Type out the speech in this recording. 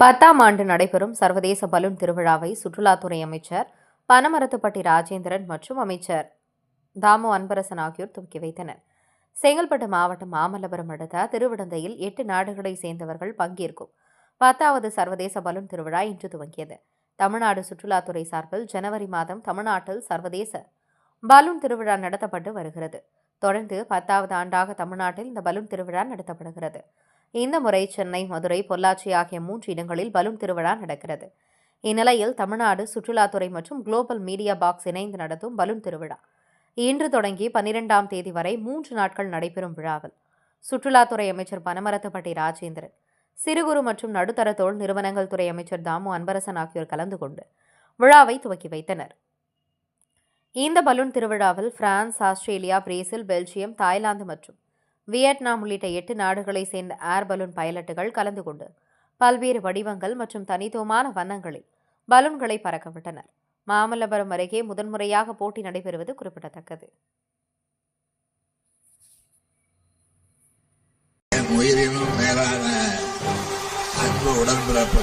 பத்தாம் ஆண்டு நடைபெறும் சர்வதேச பலூன் திருவிழாவை சுற்றுலாத்துறை அமைச்சர் பனமரத்துப்பட்டி ராஜேந்திரன் மற்றும் அமைச்சர் தாமு அன்பரசன் ஆகியோர் துவக்கி வைத்தனர். செங்கல்பட்டு மாவட்டம் மாமல்லபுரம் அடுத்த திருவிடந்தையில் எட்டு நாடுகளை சேர்ந்தவர்கள் பங்கேற்கும் பத்தாவது சர்வதேச பலூன் திருவிழா இன்று துவங்கியது. தமிழ்நாடு சுற்றுலாத்துறை சார்பில் ஜனவரி மாதம் தமிழ்நாட்டில் சர்வதேச பலூன் திருவிழா நடத்தப்பட்டு வருகிறது. தொடர்ந்து பத்தாவது ஆண்டாக தமிழ்நாட்டில் இந்த பலூன் திருவிழா நடத்தப்படுகிறது. இந்த முறை சென்னை மதுரை பொள்ளாச்சி ஆகிய மூன்று இடங்களில் பலூன் திருவிழா நடக்கிறது. இந்நிலையில் தமிழ்நாடு சுற்றுலாத்துறை மற்றும் குளோபல் மீடியா பாக்ஸ் இணைந்து நடத்தும் பலூன் திருவிழா. இன்று தொடங்கி பன்னிரெண்டாம் தேதி வரை மூன்று நாட்கள் நடைபெறும் விழாவில் சுற்றுலாத்துறை அமைச்சர் பனமரத்துப்பட்டி ராஜேந்திரன் சிறு குறு மற்றும் நடுத்தர தொழில் நிறுவனங்கள் துறை அமைச்சர் தாமு அன்பரசன் ஆகியோர் கலந்து கொண்டு விழாவை துவக்கி வைத்தனர். இந்த பலூன் திருவிழாவில் France Australia Brazil Belgium Thailand மற்றும் வியட்நாம் உள்ளிட்ட எட்டு நாடுகளை சேர்ந்த ஏர் பலூன் பைலட்டுகள் கலந்து கொண்டு பல்வேறு வடிவங்கள் மற்றும் தனித்துவமான வண்ணங்களில் பலூன்களை பறக்கவிட்டனர். மாமல்லபுரம் அருகே முதன்முறையாக போட்டி நடைபெறுவது குறிப்பிடத்தக்கது. உயிரினும் மேலான அன்பு உடன்பிறப்பு